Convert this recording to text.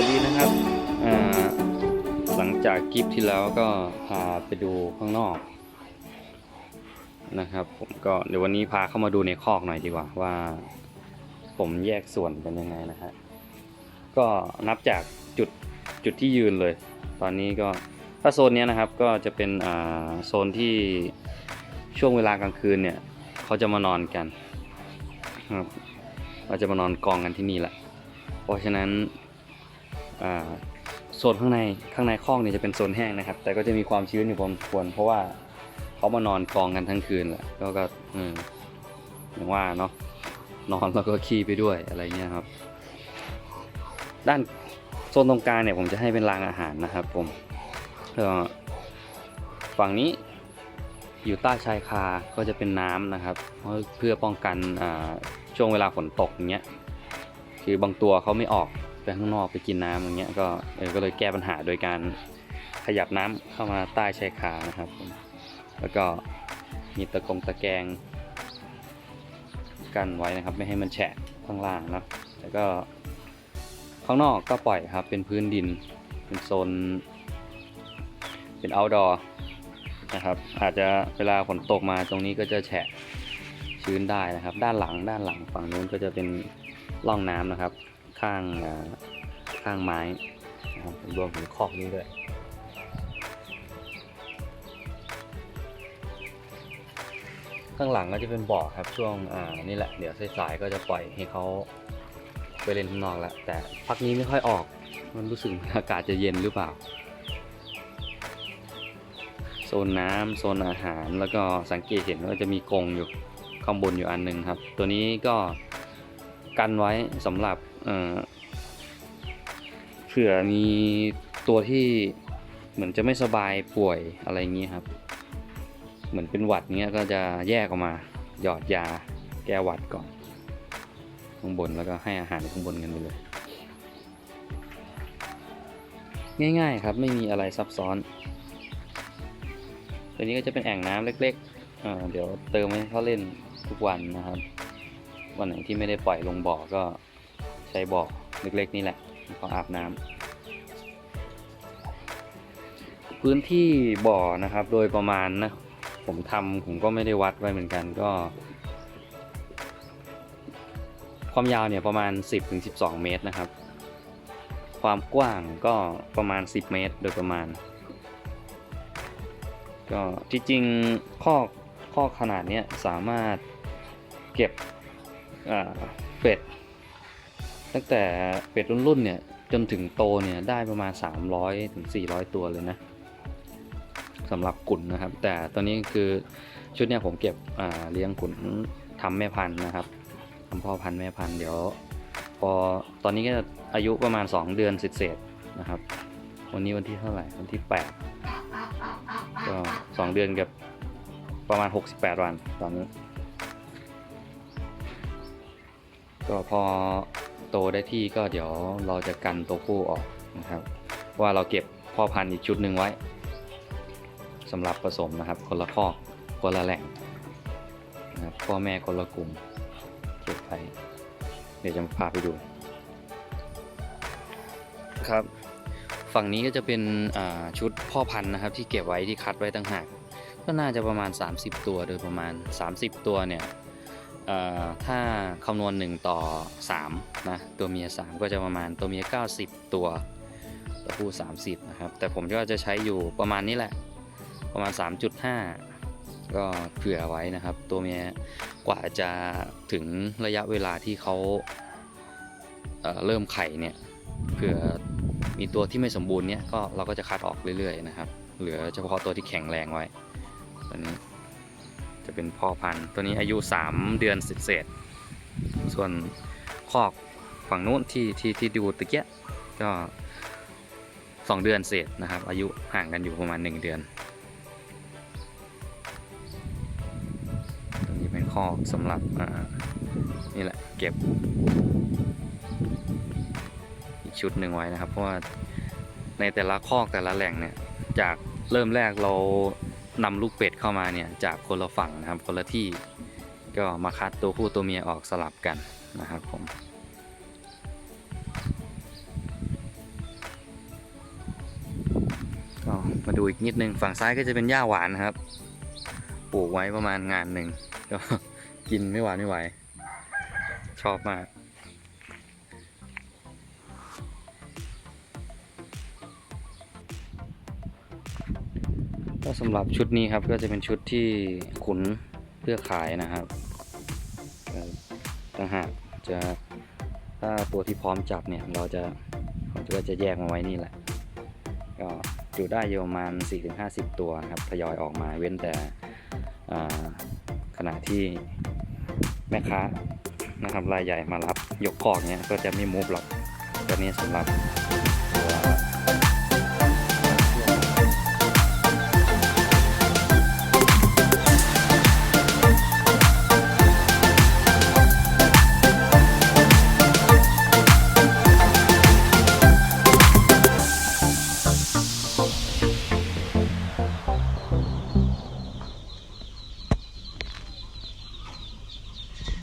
วัสดีนะครับหลังจากคลิปที่แล้วก็พาไปดูข้างนอกนะครับ ผมก็เดี๋ยววันนี้พาเข้ามาดูในคอกหน่อยดีกว่าว่า ผมแยกส่วนเป็นยังไงนะฮะก็นับจากจุดจุดที่ยืนเลย ตอนนี้ก็ถ้าโซนนี้นะครับก็จะเป็นโซนที่ช่วงเวลากลางคืนเนี่ยเขาจะมานอนกันครับเราจะมานอนกองกันที่นี่แหละเพราะฉะนั้น โซนข้างในข้างในคอกเนี่ยจะเป็นโซนแห้งนะครับ แต่ก็จะมีความชื้นอยู่พอสมควรเพราะว่าเขามานอนกองกันทั้งคืนแหละก็ก็อืมอย่างว่าเนาะนอนแล้วก็ขี้ไปด้วยอะไรเงี้ยครับ ด้านโซนตรงกลางเนี่ยผมจะให้เป็นรางอาหารนะครับ ผมฝั่งนี้อยู่ใต้ชายคาก็จะเป็นน้ำนะครับ เพื่อป้องกันช่วงเวลาฝนตกเงี้ยคือบางตัวเขาไม่ออก ไปข้างนอกไปกินน้ำอย่างเงี้ยก็เออก็เลยแก้ปัญหาโดยการขยับน้ำเข้ามาใต้ชายคานะครับ แล้วก็มีตะกงตะแกรงกันไว้นะครับ ไม่ให้มันแฉะข้างล่างเนะแล้วก็ข้างนอกก็ปล่อยครับ เป็นพื้นดิน เป็นโซน เป็น outdoor นะครับ อาจจะเวลาฝนตกมาตรงนี้ก็จะแฉะชื้นได้นะครับ ด้านหลังด้านหลังฝั่งนู้นก็จะเป็นร่องน้ำนะครับ ข้างอ่า ข้างไม้นะครับรวมถึงคอกนี้ด้วยข้างหลังก็จะเป็นบ่อครับช่วงอ่านี่แหละเดี๋ยวสายๆก็จะปล่อยให้เขาไปเล่นข้างนอกแล้วแต่พักนี้ไม่ค่อยออก มันรู้สึกอากาศจะเย็นหรือเปล่า โซนน้ำโซนอาหารแล้วก็สังเกตเห็นว่าจะมีกรงอยู่ข้างบนอยู่อันหนึ่งครับ ตัวนี้ก็กันไว้สำหรับ เผื่อมีตัวที่เหมือนจะไม่สบายป่วยอะไรอย่างนี้ครับ เหมือนเป็นหวัดเงี้ยก็จะแยกออกมา หยอดยาแก้หวัดก่อน ข้างบนแล้วก็ให้อาหารข้างบนกันไปเลย ง่ายๆครับไม่มีอะไรซับซ้อน ตัวนี้ก็จะเป็นแอ่งน้ำเล็กๆอ่าเดี๋ยวเติมให้เขาเล่นทุกวันนะครับ วันไหนที่ไม่ได้ปล่อยลงบ่อก็ใช้บ่อเล็กๆนี่แหละ ขาอาบน้ำพื้นที่บ่อนะครับโดยประมาณนะผมทำผมก็ไม่ได้วัดไว้เหมือนกันก็ ความยาวเนี่ยประมาณ 10-12 เมตรนะครับ ความกว้างก็ประมาณ 10 เมตรโดยประมาณ ก็ที่จริงข้อข้อขนาดเนี้ยสามารถเก็บเป็ด ตั้งแต่เป็ดรุ่นๆเนี่ยจนถึงโตเนี่ยได้ประมาณ 300ถึง400 ตัวเลยนะสำหรับขุนนะครับ แต่ตอนนี้คือชุดเนี่ยผมเก็บเลี้ยงขุนทำแม่พันธุ์นะครับทำพ่อพันธุ์แม่พันธุ์เดี๋ยว พอตอนนี้ก็อายุประมาณ 2 เดือนเศษๆนะครับ วันนี้วันที่เท่าไหร่วันที่ 8 ก็ 2 เดือนกับประมาณ 68 วันตอนนี้ก็พอ โตได้ที่ก็เดี๋ยวเราจะกันตัวผู้ออกนะครับ ว่าเราเก็บพ่อพันธุ์อีกชุดหนึ่งไว้สำหรับผสมนะครับ คนละคอคนละแหล่งนะครับพ่อแม่คนละกลุ่มเก็บไปเดี๋ยวจะพาไปดู ครับ ฝั่งนี้ก็จะเป็นชุดพ่อพันธุ์นะครับ ที่เก็บไว้ที่คัดไว้ต่างหากก็น่าจะประมาณ 30 ตัวโดยประมาณ 30 ตัวเนี่ย ถ้าคำนวณ 1 ต่อ 3 นะ ตัวเมีย 3 ก็จะประมาณตัวเมีย 90 ตัว ตัวผู้ 30 นะครับ แต่ผมก็จะใช้อยู่ประมาณนี้แหละ ประมาณ 3.5 ก็เผื่อไว้นะครับ ตัวเมียกว่าจะถึงระยะเวลาที่เขาเเริ่มไข่เนี่ย เผื่อมีตัวที่ไม่สมบูรณ์เนี่ยก็เราก็จะคัดออกเรื่อยๆนะครับ เหลือเฉพาะตัวที่แข็งแรงไว้ตัวนี้ จะเป็นพ่อพันธุ์ ตัวนี้อายุ 3 เดือนเศษส่วนคอกฝั่งนู้นที่ที่ที่ดูตะเกียก็2เดือนเศษนะครับ อายุห่างกันอยู่ประมาณ 1 เดือนตัวนี้เป็นคอกสำหรับนี่แหละเก็บ อีกชุดหนึ่งไว้นะครับ เพราะว่าในแต่ละคอกแต่ละแหล่งเนี่ย จากเริ่มแรกเรา นำลูกเป็ดเข้ามาเนี่ยจากคนละฝั่งนะครับคนละที่ก็มาคัดตัวผู้ตัวเมียออกสลับกันนะครับผมก็มาดูอีกนิดนึงฝั่งซ้ายก็จะเป็นหญ้าหวานนะครับ ปลูกไว้ประมาณงานหนึ่งก็กินไม่หวานไม่ไหวชอบมาก ก็สำหรับชุดนี้ครับก็จะเป็นชุดที่ขุนเพื่อขายนะครับต่างหากจะถ้าตัวที่พร้อมจับเนี่ยเราจะเราก็จะแยกมาไว้นี่แหละ ก็อยู่ได้อยู่ประมาณ 4-50 ตัวครับทยอยออกมาเว้นแต่อ่าขณะที่แม่ค้านะครับรายใหญ่มารับยกคอกเนี้ยก็จะไม่มูฟหรอกตัวนี้สำหรับ